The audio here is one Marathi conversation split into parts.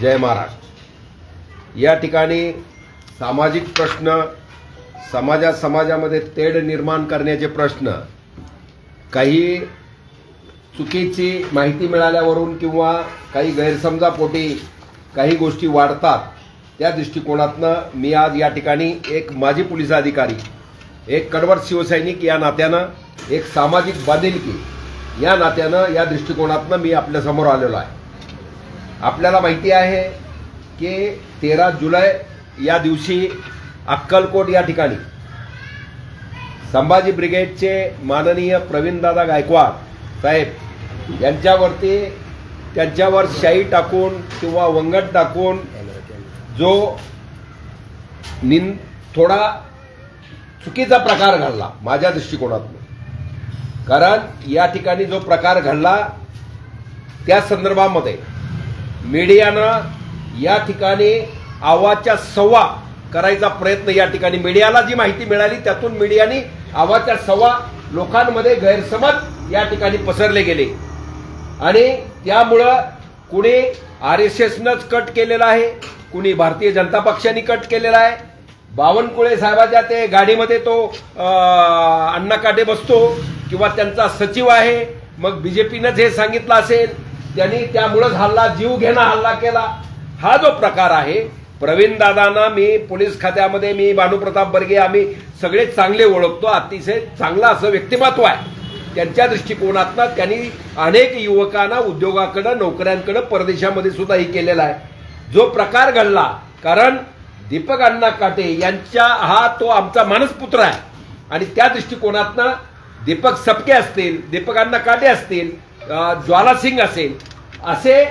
जय महाराष्ट्र या ठिकाणी सामाजिक प्रश्न समाजा समाजामध्ये तेढ निर्माण करण्याचे प्रश्न काही चुकीची माहिती मिळाल्यावरून किंवा काही गैरसमजापोटी काही गोष्टी वाढतात त्या दृष्टिकोनातनं मी आज या ठिकाणी एक माजी पोलीस अधिकारी एक कडवट शिवसैनिक या नात्यानं एक सामाजिक बांधिलकी या नात्यानं या दृष्टिकोनातनं मी आपल्यासमोर आलेलो आहे. आपल्याला माहिती आहे की तेरा जुलै या दिवशी अक्कलकोट या ठिकाणी संभाजी ब्रिगेडचे माननीय प्रवीणदादा गायकवाड साहेब यांच्यावरती त्यांच्यावर शाई टाकून किंवा वंगट टाकून जो निन थोडा चुकीचा प्रकार घडला माझ्या दृष्टिकोनातून. कारण या ठिकाणी जो प्रकार घडला त्या संदर्भामध्ये मीडियानं या ठिकाणी आवाजच्या सव्वा करायचा प्रयत्न या ठिकाणी मीडियाला जी माहिती मिळाली त्यातून मीडियाने आवाजच्या सव्वा लोकांमध्ये गैरसमज या ठिकाणी पसरले गेले. आणि त्यामुळं कुणी आर एस एसनंच कट केलेला आहे कुणी भारतीय जनता पक्षाने कट केलेला आहे. बावनकुळे साहेबाच्या ते गाडीमध्ये तो अं, अण्णा काटे बसतो किंवा त्यांचा सचिव आहे. मग बीजेपीनंच हे सांगितलं असेल. त्यांनी त्यामुळंच हल्ला जीव घेणं हल्ला केला. हा जो प्रकार आहे प्रवीण दादांना मी पोलीस खात्यामध्ये मी भानुप्रताप बर्गे आम्ही सगळे चांगले ओळखतो. अतिशय चांगलं असं व्यक्तिमत्व आहे. त्यांच्या दृष्टिकोनातनं त्यांनी अनेक युवकांना उद्योगाकडं नोकऱ्यांकडं परदेशामध्ये सुद्धा हे केलेला आहे. जो प्रकार घडला कारण दीपक अण्णा काटे यांच्या हा तो आमचा मानसपुत्र आहे. आणि त्या दृष्टिकोनातनं दीपक सपके असतील दीपक अण्णा काटे असतील ज्वालासिंग असेल असे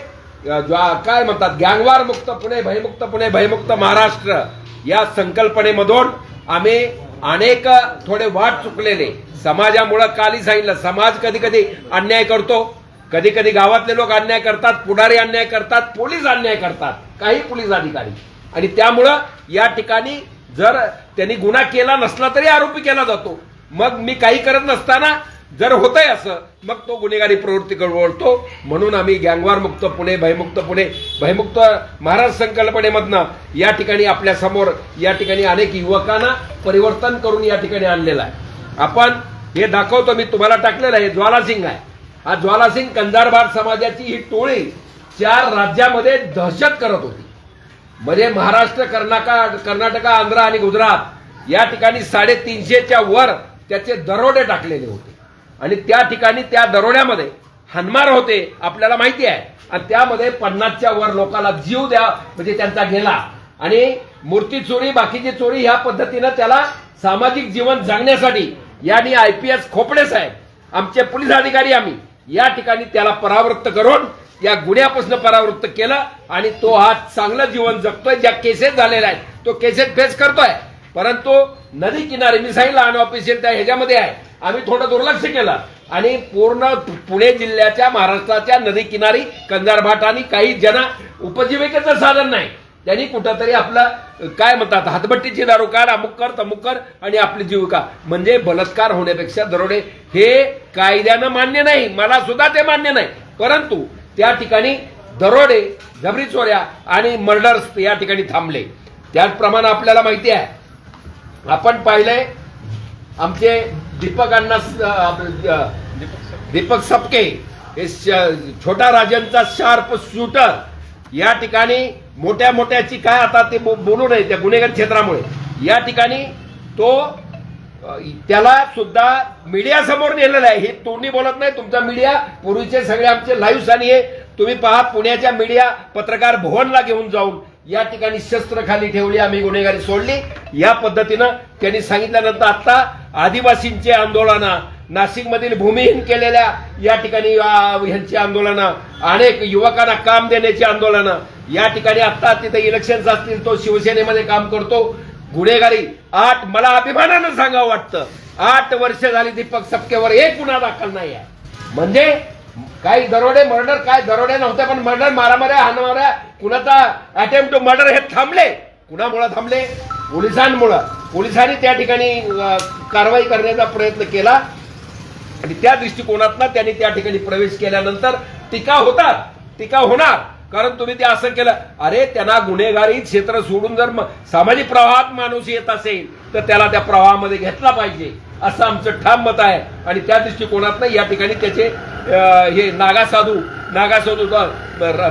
ज्वा काय म्हणतात गँगवार मुक्त पुणे भयमुक्त पुणे भयमुक्त महाराष्ट्र या संकल्पनेमधून आम्ही अनेक थोडे वाट चुकलेले. समाजामुळं काली सांगितलं. समाज कधी कधी अन्याय करतो. कधी कधी गावातले लोक अन्याय करतात पुढारी अन्याय करतात पोलीस अन्याय करतात. काही पोलीस अधिकारी. आणि त्यामुळं या ठिकाणी जर त्यांनी गुन्हा केला नसला तरी आरोपी केला जातो. मग मी काही करत नसताना जर होतंय असं मग तो गुन्हेगारी प्रवृत्तीकडे वळतो म्हणून आम्ही गँगवार मुक्त पुणे भयमुक्त पुणे भयमुक्त महाराष्ट्र संकल्पनेमधनं या ठिकाणी आपल्यासमोर या ठिकाणी अनेक युवकांना परिवर्तन करून या ठिकाणी आणलेलं आहे. आपण हे दाखवतो मी तुम्हाला टाकलेलं आहे ज्वालासिंग आहे. हा ज्वालासिंग कंजारबार समाजाची ही टोळी चार राज्यामध्ये दहशत करत होती. म्हणजे महाराष्ट्र कर्नाटक कर्नाटका आंध्र आणि गुजरात या ठिकाणी साडेतीनशेच्या वर त्याचे दरोडे टाकलेले होते. आणि त्या ठिकाणी त्या दरोड्यामध्ये हनमार होते आपल्याला माहिती आहे. आणि त्यामध्ये पन्नासच्या वर लोकांना जीव द्या म्हणजे त्यांचा गेला. आणि मूर्ती चोरी बाकीची चोरी ह्या पद्धतीनं त्याला सामाजिक जीवन जगण्यासाठी यांनी I P S Khopde Saheb आमचे पोलीस अधिकारी आम्ही या ठिकाणी त्याला परावृत्त करून या गुन्ह्यापासून परावृत्त केलं आणि तो हा चांगलं जीवन जगतोय. ज्या केसेस झालेल्या आहेत तो केसेस फेस करतोय. परंतु नदी किनारी मी सांगितलं अनऑफिशियल त्या ह्याच्यामध्ये आहे. आम्ही थोडं दुर्लक्ष केलं. आणि पूर्ण पुणे जिल्ह्याच्या महाराष्ट्राच्या नदी किनारी कंजारभाट आणि काही जना उपजीविकेचं साधन नाही. त्यांनी कुठंतरी आपलं काय म्हणतात हातभट्टीची दारू कार अमुक कर तमुक कर आणि आपली जीविका. म्हणजे बलात्कार होण्यापेक्षा दरोडे हे कायद्यानं मान्य नाही. मला सुद्धा ते मान्य नाही. परंतु त्या ठिकाणी दरोडे जबरी चोऱ्या आणि मर्डर्स या ठिकाणी थांबले. त्याचप्रमाणे आपल्याला माहिती आहे. आपण पाहिलंय आमचे दीपकांना दीपक सपके. हे श- छोटा राजनचा शार्प शूटर या ठिकाणी मोठ्या मोठ्याची काय आता ते बो- बोलू नये त्या गुन्हेगार क्षेत्रामुळे. या ठिकाणी तो त्याला सुद्धा मीडिया समोर नेलेला आहे. हे तोंडी बोलत नाही. तुमचा मीडिया पूर्वीचे सगळे आमचे लाईव्ह आणि आहे तुम्ही पहा पुण्याच्या मीडिया पत्रकार भवनला घेऊन जाऊन या ठिकाणी शस्त्र खाली ठेवली आम्ही गुन्हेगारी सोडली. या पद्धतीनं त्यांनी सांगितल्यानंतर आता आदिवासींचे आंदोलन नाशिक मधील भूमिहीन केलेल्या या ठिकाणी आ, ह्यांची आंदोलनं अनेक युवकांना काम देण्याची आंदोलनं. या ठिकाणी आता तिथे इलेक्शन असतील तो शिवसेनेमध्ये काम करतो. गुन्हेगारी आठ मला अभिमानानं सांगावं वाटतं. आठ वर्ष झाली दीपक सपकेवर एक गुन्हा दाखल नाही आहे. म्हणजे काही दरोडे मर्डर काय दरोडे नव्हते पण मर्डर मारामाऱ्या हाणामाऱ्या कुणाचा अटेम्प्ट टू मर्डर हे थांबले. कुणामुळे थांबले? पोलिसांमुळं. पोलिसांनी त्या ठिकाणी कारवाई करण्याचा प्रयत्न केला. आणि त्या दृष्टिकोनातनं त्यांनी त्या ठिकाणी प्रवेश केल्यानंतर टीका होतात. टीका होणार. कारण तुम्ही ते असं केलं. अरे त्यांना गुन्हेगारी क्षेत्र सोडून जर सामाजिक प्रवाहात माणूस येत असेल तर त्याला त्या प्रवाहामध्ये घेतला पाहिजे. असं आमचं ठाम मत आहे. आणि त्या दृष्टिकोनातनं या ठिकाणी त्याचे हे नागासाधू नागासाधू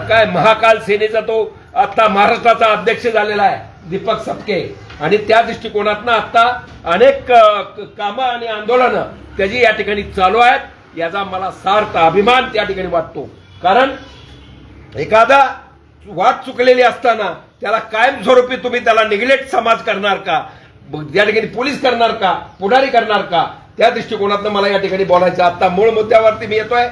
काय महाकाल सेनेचा तो आता महाराष्ट्राचा अध्यक्ष झालेला आहे दीपक सपके. आणि त्या दृष्टिकोनातनं आता अनेक कामं आणि आंदोलनं त्याची या ठिकाणी चालू आहेत. याचा मला सार्थ अभिमान त्या ठिकाणी वाटतो. कारण एखादा वाट चुकलेली असताना त्याला कायमस्वरूपी तुम्ही त्याला निग्लेक्ट समाज करणार का? या त्या ठिकाणी पोलीस करणार का? पुढारी करणार का? त्या दृष्टिकोनातनं मला या ठिकाणी बोलायचं आता मूळ मुद्द्यावरती मी येतोय.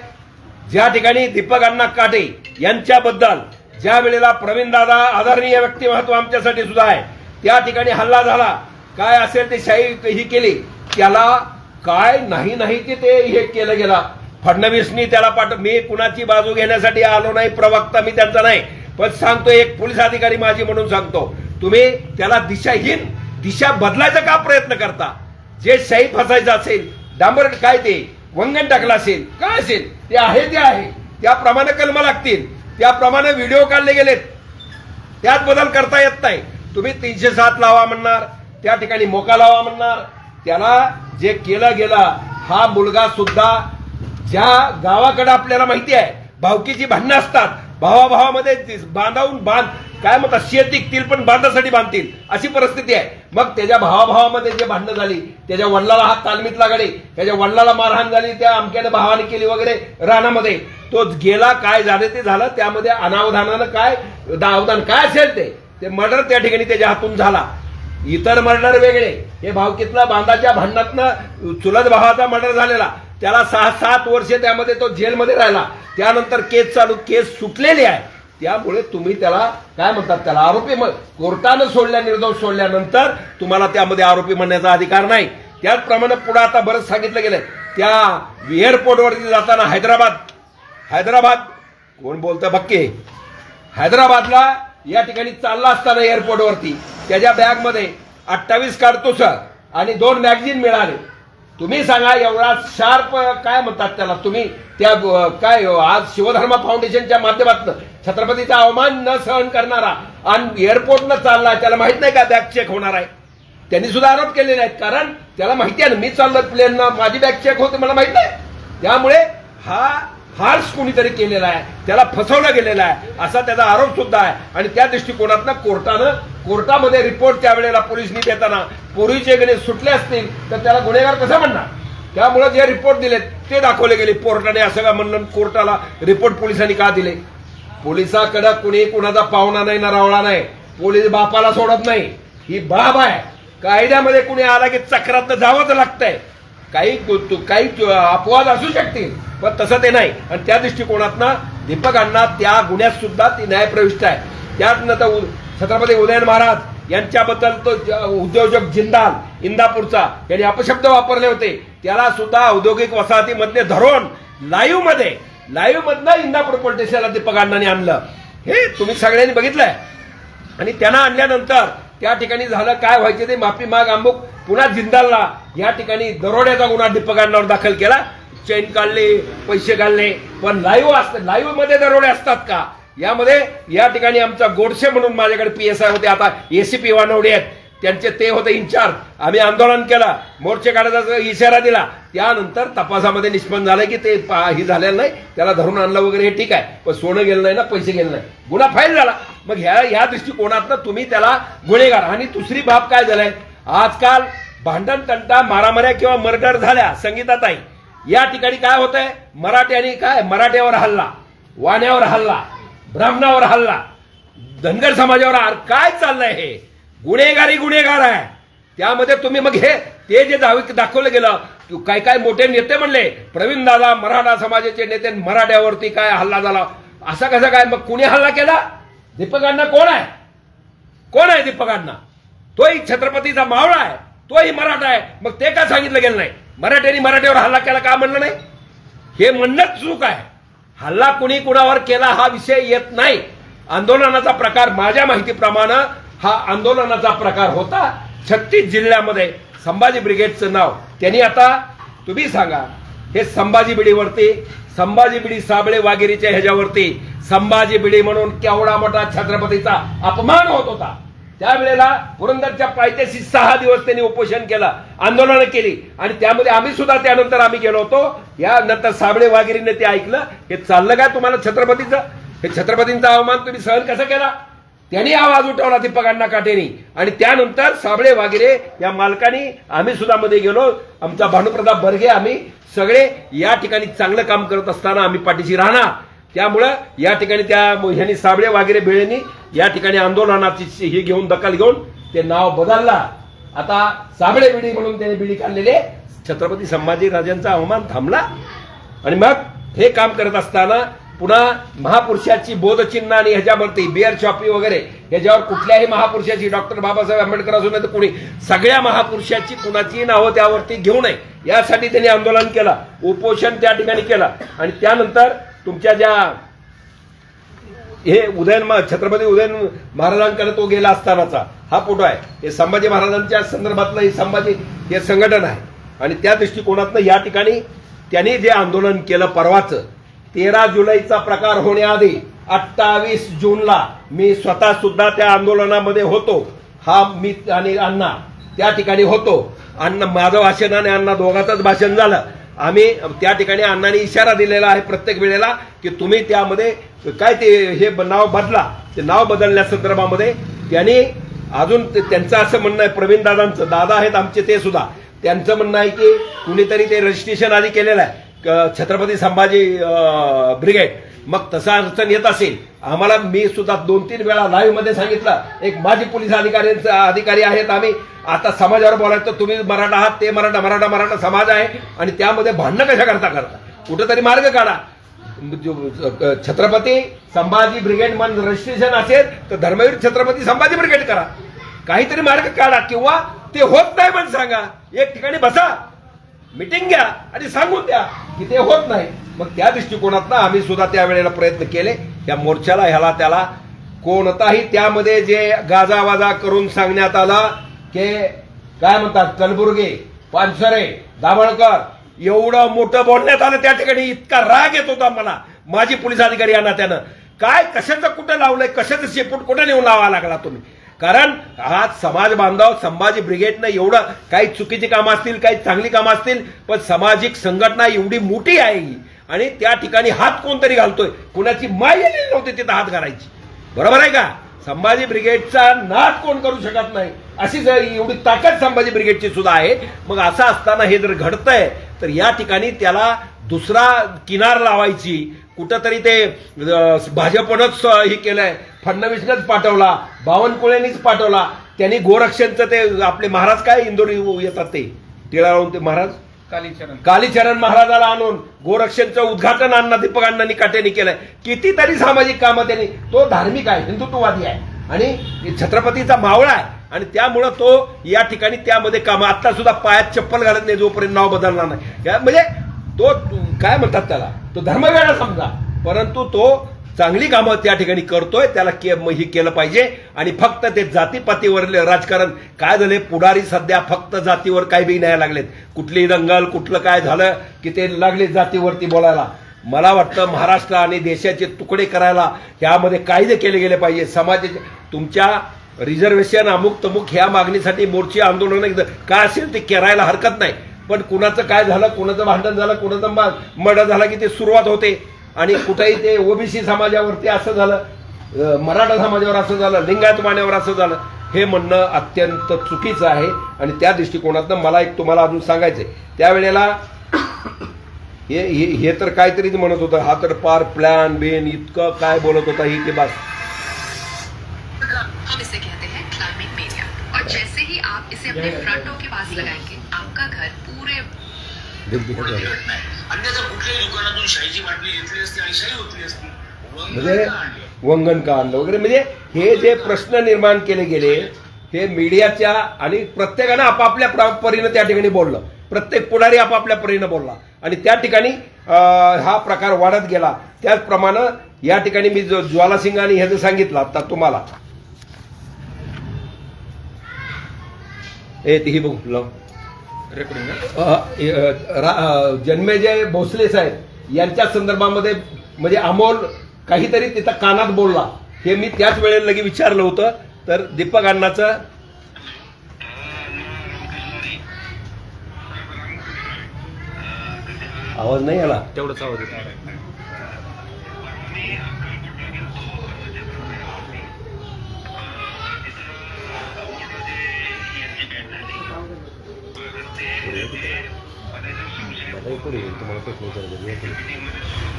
ज्या ठिकाणी दीपक अण्णा काटे यांच्याबद्दल ज्या वेळेला प्रवीणदादा आदरणीय व्यक्तिमत्व आमच्यासाठी सुद्धा आहे त्या ठिकाणी हल्ला झाला. काय असेल ते शाही ही केली त्याला काय नाही नाही ते ते हे केलं गेला. फडणवीसनी त्याला पाठ मी कुणाची बाजू घेण्यासाठी आलो नाही प्रवक्ता मी त्यांचा नाही. पण सांगतो एक पोलीस अधिकारी माझी म्हणून सांगतो तुम्ही त्याला दिशाहीन दिशा बदलायचा का प्रयत्न करता? जे शाही फसायचं असेल डांबरट काय ते वंगण टाकलं असेल काय असेल ते आहे ते आहे. त्याप्रमाणे कलम लागतील. त्याप्रमाणे व्हिडिओ काढले गेलेत. त्यात बदल करता येत नाही. तुम्ही तीनशे सात लावा म्हणणार त्या ठिकाणी मोका लावा म्हणणार. त्याला जे केलं गेलं हा मुलगा सुद्धा ज्या गावाकडे आपल्याला माहिती आहे भावकीची भांडणं असतात भावाभावामध्ये बांधावून बांध काय म्हणतात शेत टिकतील पण बांधासाठी बांधतील. अशी परिस्थिती आहे. मग त्याच्या भावाभावामध्ये जे भांडणं झाली त्याच्या वडिलाला हात तालमीत लागले त्याच्या वडिलाला मारहाण झाली त्या अमक्याने भावाने केली वगैरे रानामध्ये. तो गेला काय झालं ते झालं त्यामध्ये अनावधानानं काय अवधान काय असेल ते ते मर्डर त्या ठिकाणी त्याच्या हातून झाला. इतर मर्डर वेगळे. हे भावकीतला बांधाच्या भांडणातनं चुलत भावाचा मर्डर झालेला. त्याला सहा सात वर्षे त्यामध्ये तो जेलमध्ये राहिला. त्यानंतर केस चालू केस सुटलेली आहे. त्यामुळे तुम्ही त्याला काय म्हणतात त्याला आरोपी कोर्टानं सोडल्या निर्दोष सोडल्यानंतर तुम्हाला त्यामध्ये आरोपी म्हणण्याचा अधिकार नाही. त्याचप्रमाणे पुढे आता बरंच सांगितलं गेलंय. त्या एअरपोर्टवरती जाताना हैदराबाद हैदराबाद कोण बोलतं बक्के हैदराबादला या ठिकाणी चालला असताना एअरपोर्टवरती. त्याच्या बॅगमध्ये अठ्ठावीस काढतोस आणि दोन मॅगझिन मिळाले. तुम्ही सांगा एवढा शार्प काय म्हणतात त्याला तुम्ही त्या काय आज शिवधर्म फाउंडेशनच्या माध्यमातून छत्रपतीचा अवमान न सहन करणारा आणि एअरपोर्टनं चालला त्याला माहीत नाही का बॅग चेक होणार आहे? त्यांनी सुद्धा आरोप केलेले आहेत. कारण त्याला माहिती आहे ना मी चाललं प्लेन माझी बॅग चेक होते मला माहीत नाही. त्यामुळे हा हार्स कुणीतरी केलेला आहे. त्याला फसवलं गेलेला आहे. असा त्याचा आरोप सुद्धा आहे. आणि त्या दृष्टिकोनातनं कोर्टानं कोर्टामध्ये रिपोर्ट त्यावेळेला पोलिसनी देताना पोरीचे गुन्हे सुटले असतील तर त्याला गुन्हेगार कसा म्हणणार? त्यामुळे जे रिपोर्ट दिलेत ते दाखवले गेले. कोर्टाने असं का म्हणलं कोर्टाला रिपोर्ट पोलिसांनी का दिले? पोलिसाकडे कुणी कुणाचा पाहुणा नाही नरावळा नाही. पोलीस बापाला सोडत नाही. ही बाब आहे. कायद्यामध्ये कुणी आला की चक्रात जावंच लागतंय. काही तु- काही अपवाद असू शकतील पण तसं ते नाही. आणि त्या दृष्टिकोनातनं दीपकांना त्या गुन्ह्यात सुद्धा ती न्यायप्रविष्ट आहे. त्यातनं तर छत्रपती उदयन महाराज यांच्याबद्दल तो ज- उद्योजक जिंदाल इंदापूरचा यांनी अपशब्द वापरले होते. त्याला सुद्धा औद्योगिक वसाहतीमधले धरून लाईव्हमध्ये लाईव्ह मधनं इंदापूर पोलीस स्टेशनला दीपक आणलं. हे तुम्ही सगळ्यांनी बघितलंय. आणि त्यांना आणल्यानंतर त्या ठिकाणी झालं काय व्हायचे ते माफी माग अमुक पुन्हा जिंदालला. या ठिकाणी दरोड्याचा गुन्हा दीपकांनावर दाखल केला. चैन काढले पैसे काढले पण लाईव्ह असतात लाईव्हमध्ये दरोडे असतात का? यामध्ये या ठिकाणी आमचा गोडसे म्हणून माझ्याकडे पी एस आय होते. आता एसीपी वानवडे आहेत. त्यांचे ते होते इन्चार्ज आम्ही आंदोलन केलं मोर्चे काढायचा इशारा दिला. त्यानंतर तपासामध्ये निष्पन्न झालं की ते पा- हे झालेलं नाही त्याला धरून आणलं वगैरे हे ठीक आहे पण सोनं गेलं नाही ना पैसे गेले नाही. गुन्हा फाईल झाला. मग ह्या ह्या दृष्टिकोनातनं तुम्ही त्याला गुन्हेगार. आणि दुसरी बाब काय झालाय? आजकाल भांडण तंटा मारामाऱ्या किंवा मर्डर झाल्या संगीताताई. या ठिकाणी काय होत आहे मराठ्याने काय? मराठ्यावर हल्ला वाण्यावर हल्ला ब्राह्मणावर हल्ला धनगर समाजावर आर काय चाललंय हे? गुन्हेगारी गुन्हेगार आहे. त्यामध्ये तुम्ही मग हे ते जे दावे दाखवलं गेलं की काय काय मोठे नेते म्हणले? प्रवीण दादा मराठा समाजाचे नेते मराठ्यावरती काय हल्ला झाला? असा कसा काय? मग कुणी हल्ला केला? दीपकांना कोण आहे? कोण आहे दीपकांना? तोही छत्रपतीचा मावळा आहे. तोही मराठा आहे. मग ते का सांगितलं गेलं नाही? मराठ्यांनी मराठीवर हल्ला केला का म्हणलं नाही? हे म्हणणंच चूक आहे. हल्ला कुणी कुणावर केला हा विषय येत नाही. आंदोलनाचा प्रकार माझ्या माहितीप्रमाणे हा आंदोलनाचा प्रकार होता. छत्तीस जिल्ह्यामध्ये संभाजी ब्रिगेडचं नाव. त्यांनी आता तुम्ही सांगा हे संभाजी बिडीवरती संभाजी बिडी साबळे वागिरीच्या ह्याच्यावरती संभाजी बिडी म्हणून केवढा मोठा छत्रपतीचा अपमान होत होता. त्यावेळेला पुरंदरच्या पायथ्याशी सहा दिवस त्यांनी उपोषण केलं आंदोलनं केली. आणि त्यामध्ये आम्ही सुद्धा त्यानंतर आम्ही गेलो होतो. यानंतर साबळे वागिरीने ते ऐकलं. हे चाललं काय तुम्हाला छत्रपतीचं? हे छत्रपतींचा अवमान तुम्ही सहन कसं केला? त्यांनी आवाज उठवला दीपक अण्णा काटेनी आणि त्यानंतर साबळे वागिरे या मालकानी आम्ही सुद्धा मध्ये गेलो. आमचा भानुप्रताप बर्गे आम्ही सगळे या ठिकाणी चांगलं काम करत असताना आम्ही पाठीशी राहणार. त्यामुळं या ठिकाणी त्या ह्यांनी साबळे वागिरे बेळेनी या ठिकाणी आंदोलनाची ही घेऊन दखल घेऊन ते नाव बदलला. आता साबळे बिडी म्हणून त्याने बिडी काढलेले छत्रपती संभाजी राजांचा अवमान थांबला. आणि मग हे काम करत असताना पुन्हा महापुरुषाची बोधचिन्ह आणि ह्याच्यावरती बिअर शॉपी वगैरे ह्याच्यावर कुठल्याही महापुरुषाची डॉक्टर बाबासाहेब आंबेडकर असू नाही तर कुणी सगळ्या महापुरुषाची कुणाचीही नावं त्यावरती घेऊ नये. यासाठी त्यांनी आंदोलन केलं उपोषण त्या ठिकाणी केलं. आणि त्यानंतर तुमच्या ज्या हे उदयन छत्रपती उदयन महाराजांकडे तो गेला असतानाचा हा फोटो आहे. हे संभाजी महाराजांच्या संदर्भातलं हे संभाजी हे संघटन आहे. आणि त्या दृष्टिकोनातनं या ठिकाणी त्यांनी जे आंदोलन केलं परवाचं तेरा जुलैचा प्रकार होण्याआधी अठ्ठावीस जूनला मी स्वतः सुद्धा त्या आंदोलनामध्ये होतो. हा मी आणि अण्णा त्या ठिकाणी होतो. अण्णा माझं भाषण आणि अण्णा दोघांचंच भाषण झालं. आम्ही त्या ठिकाणी अण्णांनी इशारा दिलेला आहे प्रत्येक वेळेला की तुम्ही त्यामध्ये काय ते हे ब- नाव बदला. ते नाव बदलण्या संदर्भामध्ये त्यांनी अजून ते- त्यांचं असं म्हणणं आहे प्रवीण दादांचं. दादा आहेत आमचे ते सुद्धा. त्यांचं म्हणणं आहे की कुणीतरी ते रजिस्ट्रेशन आधी केलेलं आहे. छत्रपती संभाजी ब्रिगेड. मग तसा अडचण येत असेल आम्हाला मी सुद्धा दोन तीन वेळा लाईव्हमध्ये सांगितलं. एक माजी पोलीस अधिकाऱ्यांचा अधिकारी आहेत आम्ही. आता समाजावर बोलायचं तुम्ही मराठा आहात ते मराठा मराठा मराठा समाज आहे. आणि त्यामध्ये भांडणं कशा करता करता? कुठेतरी मार्ग काढा. छत्रपती संभाजी ब्रिगेड मन रजिस्ट्रेशन असेल तर धर्मवीर छत्रपती संभाजी ब्रिगेड करा. काहीतरी मार्ग काढा किंवा ते होत नाही पण सांगा. एक ठिकाणी बसा. मिटिंग घ्या आणि सांगून द्या. की ते होत नाही. मग त्या दृष्टिकोनातनं आम्ही सुद्धा त्यावेळेला प्रयत्न केले. या मोर्चाला ह्याला त्याला कोणताही त्यामध्ये जे गाजावाजा करून सांगण्यात आला की काय म्हणतात कलबुर्गे पानसरे दाभळकर एवढं मोठं बोलण्यात आलं त्या ठिकाणी. इतका राग येत होता मला. माझी पोलीस अधिकारी यांना त्यानं काय कशाचं कुठं लावलंय कशाचं शेपूट कुठं नेऊन लावा लागला तुम्ही? कारण हा समाज बांधव संभाजी ब्रिगेडनं एवढं काही चुकीची कामं असतील काही चांगली कामं असतील पण सामाजिक संघटना एवढी मोठी आहे ही. आणि त्या ठिकाणी हात कोणतरी घालतोय? कुणाची माय आलेली नव्हती तिथं हात घालायची. बरोबर आहे का? संभाजी ब्रिगेडचा नाद कोण करू शकत नाही? अशी जर एवढी ताकद संभाजी ब्रिगेडची सुद्धा आहे. मग असं असताना हे जर घडतंय तर या ठिकाणी त्याला दुसरा किनार लावायची. कुठंतरी ते भाजपनंच हे केलंय. फडणवीसनंच पाठवला. बावनकुळेनीच पाठवला. त्यांनी गोरक्षणचं ते आपले महाराज काय इंदोरी येतात ते? टिळा लावून ते महाराज? कालीचरण. कालीचरण महाराजाला आणून गोरक्षणचं उद्घाटन अण्णा दीपक अण्णांनी काटेनी केलंय. कितीतरी सामाजिक कामं त्यांनी तो धार्मिक आहे हिंदुत्ववादी आहे. आणि छत्रपतीचा मावळा आहे. आणि त्यामुळं तो या ठिकाणी त्यामध्ये काम आता सुद्धा पायात चप्पल घालत नाही जोपर्यंत नाव बदलणार नाही. म्हणजे तो काय म्हणतात त्याला? तो धर्मवेळा समजा. परंतु तो चांगली कामं त्या ठिकाणी करतोय त्याला के म- हे केलं पाहिजे. आणि फक्त ते जातीपातीवर राजकारण. काय झाले पुढारी सध्या फक्त जातीवर काही बी न्याय लागलेत. कुठली दंगल कुठलं काय झालं की ते लागले जातीवरती बोलायला. मला वाटतं महाराष्ट्र आणि देशाचे तुकडे करायला ह्यामध्ये कायदे केले गेले पाहिजे समाजाचे तुमच्या रिझर्वेशन अमुक तमुक ह्या मागणीसाठी मोर्चे आंदोलन काय असेल ते करायला हरकत नाही. पण कुणाचं काय झालं कुणाचं भांडण झालं कुणाचं मर्डर झालं की ते सुरुवात होते. आणि कुठेही ते ओबीसी समाजावरती असं झालं मराठा समाजावर असं झालं लिंगायत मान्यावर असं झालं हे म्हणणं अत्यंत चुकीचं आहे. आणि त्या दृष्टिकोनातनं मला एक तुम्हाला अजून सांगायचंय. त्यावेळेला हे हे हे तर काहीतरीच म्हणत होतं. हा तर पार प्लॅन बेन इतकं काय बोलत होता ही की बस. हैं जैसे ही आप इसे अपने फ्रंटों के पास लगाएंगे आपका घर पूरे कोणती घटना आहे अन्यथा कुठल्याही दुकानातून शाईची बाटली घेतली असती आणि शाई होतली असती. म्हणजे वंगण का आणली? वगैरे म्हणजे हे जे प्रश्न निर्माण केले गेले हे मीडियाच्या आणि प्रत्येकानं आपापल्या प्र- परीनं त्या ठिकाणी बोललं. प्रत्येक पुढारी आपापल्या परीनं बोलला. आणि त्या ठिकाणी हा प्रकार वाढत गेला. त्याचप्रमाणे या ठिकाणी मी जो ज्वालासिंग आणि ह्याचं सांगितलं आता तुम्हाला. ए ती ही बघ जन्मेजय भोसले साहेब यांच्या संदर्भामध्ये म्हणजे अमोल काहीतरी तिथं कानात बोलला. हे मी त्याच वेळेला लगे विचारलं होतं. तर दीपक अण्णाचं आवाज नाही आला. तेवढंच आवाज येतो तुम्हाला प्रश्न विचारायचा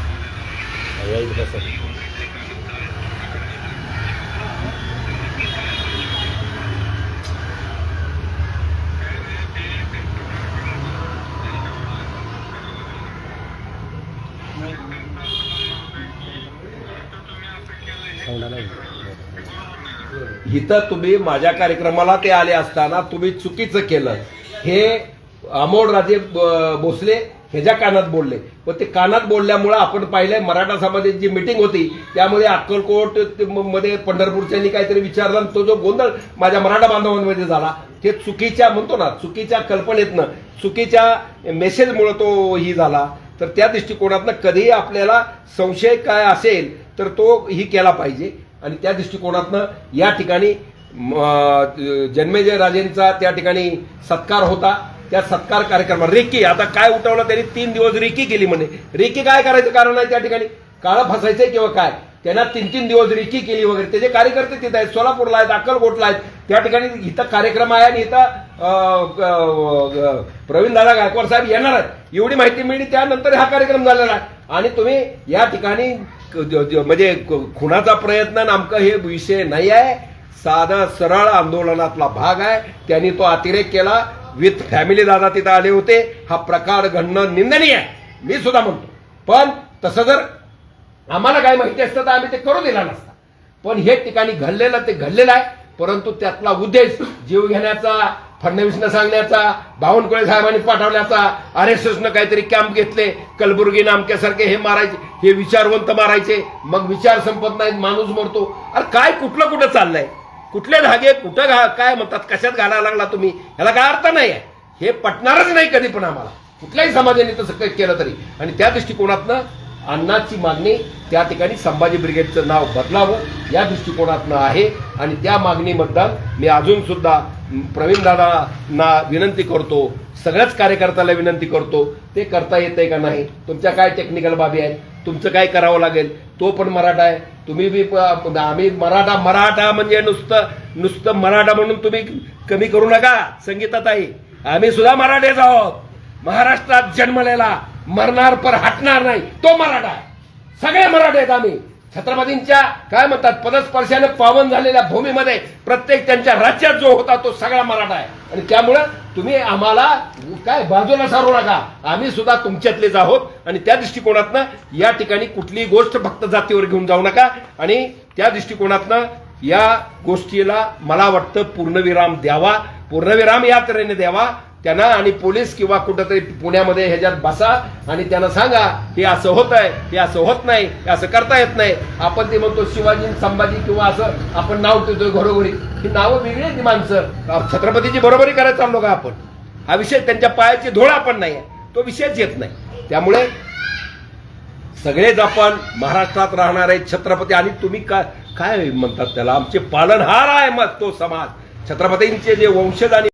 इथं तुम्ही माझ्या कार्यक्रमाला ते आले असताना तुम्ही चुकीचं केलं. हे अमोल राजे भोसले ह्याच्या कानात बोलले. व ते कानात बोलल्यामुळं आपण पाहिलंय मराठा समाजाची जी मिटिंग होती त्यामध्ये अक्कलकोट म- मध्ये पंढरपूरच्यांनी काहीतरी विचारला तो जो गोंधळ माझ्या मराठा बांधवांमध्ये झाला ते चुकीच्या म्हणतो ना चुकीच्या कल्पनेतनं चुकीच्या मेसेजमुळं तो ही झाला. तर त्या दृष्टिकोनातनं कधीही आपल्याला संशय काय असेल तर तो ही केला पाहिजे. आणि त्या दृष्टिकोनातनं या ठिकाणी जन्मेजय राजेंचा त्या ठिकाणी सत्कार होता. त्या सत्कार कार्यक्रमात. रेकी आता काय उठवलं त्यांनी? तीन दिवस रेकी केली म्हणे. रेकी काय करायचं कारण आहे त्या ठिकाणी? काळं फसायचंय किंवा काय? त्यांना तीन तीन दिवस रेकी केली वगैरे. त्याचे कार्यकर्ते तिथे आहेत. सोलापूरला आहेत अक्कलकोटला आहेत. त्या ठिकाणी इथं कार्यक्रम आहे आणि इथं प्रवीण दादा गायकवाड साहेब येणार आहेत. एवढी माहिती मिळली त्यानंतर हा कार्यक्रम झालेला आहे. आणि तुम्ही या ठिकाणी म्हणजे खुणाचा खुनाचा प्रयत्न नामकं हे विषय नाही आहे. साधा सरळ आंदोलनातला भाग आहे. त्यांनी तो अतिरेक केला. विथ फॅमिली दादा तिथं आले होते. हा प्रकार घडणं निंदनीय आहे. मी सुद्धा म्हणतो. पण तसं जर आम्हाला काय माहिती असतं तर आम्ही ते करू दिला नसता. पण हे ठिकाणी घडलेलं ते घडलेलं आहे. परंतु त्यातला उद्देश जीव घेण्याचा फडणवीसनं सांगण्याचा बावनकुळे साहेबांनी पाठवण्याचा आर एस एसनं काहीतरी कॅम्प घेतले कलबुर्गी नामक्यासारखे हे मारायचे हे विचारवंत मारायचे मग विचार संपत नाहीत माणूस मरतो. अरे काय कुठलं कुठं चाललंय? कुठले धागे कुठं घा काय म्हणतात कशात घालायला लागला तुम्ही? याला काय अर्थ नाही आहे हे पटणारच नाही कधी पण आम्हाला. कुठल्याही समाजाने तसं काही केलं तरी. आणि त्या दृष्टिकोनातनं अण्णाची मागणी त्या ठिकाणी संभाजी ब्रिगेडचं नाव बदलावं या दृष्टिकोनातनं आहे. आणि त्या मागणीबद्दल मी अजून सुद्धा प्रवीणदादांना विनंती करतो सगळ्याच कार्यकर्त्याला विनंती करतो ते करता येतंय का नाही? तुमच्या काय टेक्निकल बाबी आहेत? तुमचं काय करावं लागेल? तो पण मराठा आहे. तुम्ही बी प- आम्ही मराठा मराठा म्हणजे नुसतं नुसतं मराठा म्हणून तुम्ही कमी करू नका संगीताताई. आम्ही सुद्धा मराठेच आहोत. महाराष्ट्रात जन्मलेला मरणार पर हटणार नाही. तो मराठा आहे. सगळे मराठे आहेत आम्ही. छत्रपतींच्या काय म्हणतात पदस्पर्शाने पावन झालेल्या भूमीमध्ये प्रत्येक त्यांच्या राज्यात जो होता तो सगळा मराठा आहे. आणि त्यामुळं तुम्ही आम्हाला काय बाजूला सारू नका. आम्ही सुद्धा तुमच्यातलेच आहोत आणि त्या दृष्टिकोनातनं या ठिकाणी कुठलीही गोष्ट फक्त जातीवर घेऊन जाऊ नका आणि त्या दृष्टिकोनातनं या गोष्टीला मला वाटतं पूर्णविराम द्यावा. पूर्णविराम या तऱ्हेने द्यावा. त्यांना आणि पोलीस किंवा कुठंतरी पुण्यामध्ये ह्याच्यात बसा आणि त्यांना सांगा हे असं होत आहे हे असं होत नाही हे असं करता येत नाही. आपण ते म्हणतो शिवाजी संभाजी किंवा असं आपण नाव ठेवतोय घरोघरी. ही नावं वेगळी आहेत ती माणसं. छत्रपतीची बरोबरी करायला चाललो का आपण? हा विषय त्यांच्या पायाची धोळा पण नाही तो विषयच येत नाही. त्यामुळे सगळेच आपण महाराष्ट्रात राहणारे छत्रपती. आणि तुम्ही काय काय म्हणतात त्याला? आमचे पालनहार आहे मग तो समाज. छत्रपतींचे जे वंशज आणि